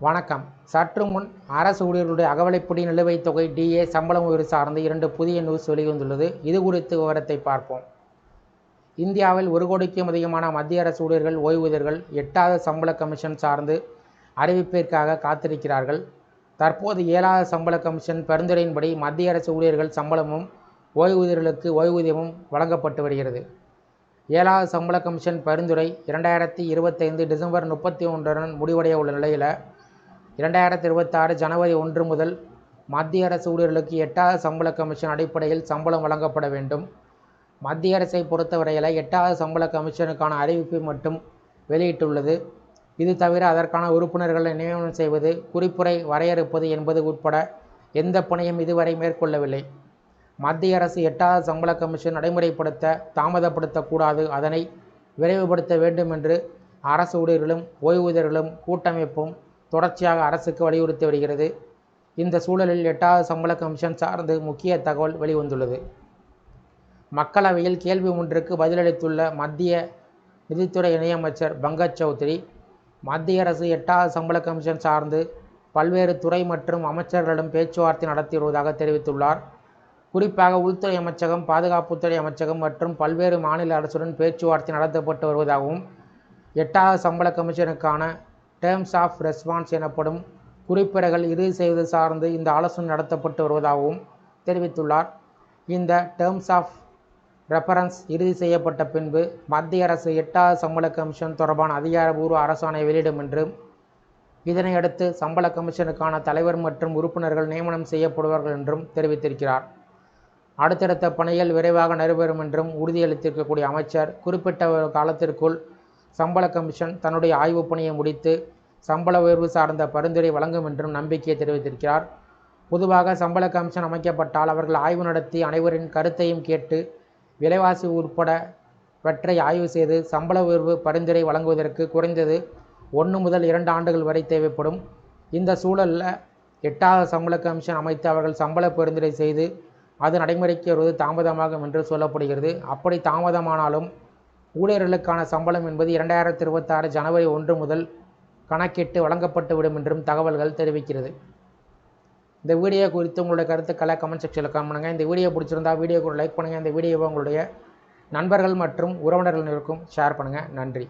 வணக்கம். சற்று முன் அரசு ஊழியர்களுடைய அகவலைப்படி நிலுவைத் தொகை டிஏ சம்பளம் உயர்வு சார்ந்து இரண்டு புதிய நியூஸ் வெளிவந்துள்ளது. இது குறித்து விவரத்தை பார்ப்போம். இந்தியாவில் ஒரு கோடிக்கும் அதிகமான மத்திய அரசு ஊழியர்கள் ஓய்வூதியர்கள் எட்டாவது சம்பள கமிஷன் சார்ந்து அறிவிப்பிற்காக காத்திருக்கிறார்கள். தற்போது ஏழாவது சம்பள கமிஷன் பரிந்துரையின்படி மத்திய அரசு ஊழியர்கள் சம்பளமும் ஓய்வூதியர்களுக்கு ஓய்வூதியமும் வழங்கப்பட்டு வருகிறது. ஏழாவது சம்பள கமிஷன் பரிந்துரை இரண்டாயிரத்தி இருபத்தைந்து டிசம்பர் முப்பத்தி ஒன்றுடன் முடிவடைய உள்ள நிலையில் இரண்டாயிரத்தி இருபத்தாறு ஜனவரி ஒன்று முதல் மத்திய அரசு ஊழியர்களுக்கு எட்டாவது சம்பள கமிஷன் அடிப்படையில் சம்பளம் வழங்கப்பட வேண்டும். மத்திய அரசை பொறுத்தவரையில் எட்டாவது சம்பள கமிஷனுக்கான அறிவிப்பை மட்டும் வெளியிட்டுள்ளது. இது தவிர அதற்கான உறுப்பினர்களை நியமனம் செய்வது குறிப்புரை வரையறுப்பது என்பது உட்பட எந்த பணியும் இதுவரை மேற்கொள்ளவில்லை. மத்திய அரசு எட்டாவது சம்பள கமிஷன் நடைமுறைப்படுத்த தாமதப்படுத்தக்கூடாது. அதனை விரைவுபடுத்த வேண்டும் என்று அரசு ஊழியர்களும் ஓய்வூதியர்களும் கூட்டமைப்பும் தொடர்ச்சியாக அரசுக்கு வலியுறுத்தி வருகிறது. இந்த சூழலில் எட்டாவது சம்பள கமிஷன் சார்ந்து முக்கிய தகவல் வெளிவந்துள்ளது. மக்களவையில் கேள்வி ஒன்றுக்கு பதிலளித்துள்ள மத்திய நிதித்துறை இணையமைச்சர் பங்கஜ் சௌத்ரி மத்திய அரசு எட்டாவது சம்பள கமிஷன் சார்ந்து பல்வேறு துறை மற்றும் அமைச்சர்களிடம் பேச்சுவார்த்தை நடத்தி வருவதாக தெரிவித்துள்ளார். குறிப்பாக உள்துறை அமைச்சகம் பாதுகாப்புத்துறை அமைச்சகம் மற்றும் பல்வேறு மாநில அரசுடன் பேச்சுவார்த்தை நடத்தப்பட்டு வருவதாகவும் எட்டாவது சம்பள கமிஷனுக்கான டேர்ம்ஸ் ஆஃப் ரெஸ்பான்ஸ் எனப்படும் குறிப்பிடங்கள் இறுதி செய்வது சார்ந்து இந்த ஆலோசனை நடத்தப்பட்டு வருவதாகவும் தெரிவித்துள்ளார். இந்த டேர்ம்ஸ் ஆஃப் ரெஃபரன்ஸ் இறுதி செய்யப்பட்ட பின்பு மத்திய அரசு எட்டாவது சம்பள கமிஷன் தொடர்பான அதிகாரபூர்வ அரசாணை வெளியிடும் என்றும் இதனையடுத்து சம்பள கமிஷனுக்கான தலைவர் மற்றும் உறுப்பினர்கள் நியமனம் செய்யப்படுவார்கள் என்றும் தெரிவித்திருக்கிறார். அடுத்தடுத்த பணிகள் விரைவாக நடைபெறும் என்றும் உறுதியளித்திருக்கக்கூடிய அமைச்சர் குறிப்பிட்ட ஒரு காலத்திற்குள் சம்பள கமிஷன் தன்னுடைய ஆய்வுப் பணியை முடித்து சம்பள உயர்வு சார்ந்த பரிந்துரை வழங்கும் என்றும் நம்பிக்கையை தெரிவித்திருக்கிறார். பொதுவாக சம்பள கமிஷன் அமைக்கப்பட்டால் அவர்கள் ஆய்வு நடத்தி அனைவரின் கருத்தையும் கேட்டு விலைவாசி உட்பட வெற்றை ஆய்வு செய்து சம்பள உயர்வு பரிந்துரை வழங்குவதற்கு குறைந்தது ஒன்று முதல் இரண்டு ஆண்டுகள் வரை தேவைப்படும். இந்த சூழலில் எட்டாவது சம்பள கமிஷன் அமைத்து அவர்கள் சம்பள பரிந்துரை செய்து அது நடைமுறைக்கு வருவது தாமதமாகும் என்று சொல்லப்படுகிறது. அப்படி தாமதமானாலும் ஊழியர்களுக்கான சம்பளம் என்பது இரண்டாயிரத்தி இருபத்தாறு ஜனவரி ஒன்று முதல் கணக்கிட்டு வழங்கப்பட்டுவிடும் என்றும் தகவல்கள் தெரிவிக்கிறது. இந்த வீடியோ குறித்து உங்களுடைய கருத்துக்களை கமெண்ட் செக்ஷனில் கமெண்ட் பண்ணுங்கள் இந்த வீடியோ பிடிச்சிருந்தா வீடியோக்கு லைக் பண்ணுங்கள் இந்த வீடியோவை உங்களுடைய நண்பர்கள் மற்றும் உறவினர்களுக்கும் ஷேர் பண்ணுங்கள் நன்றி.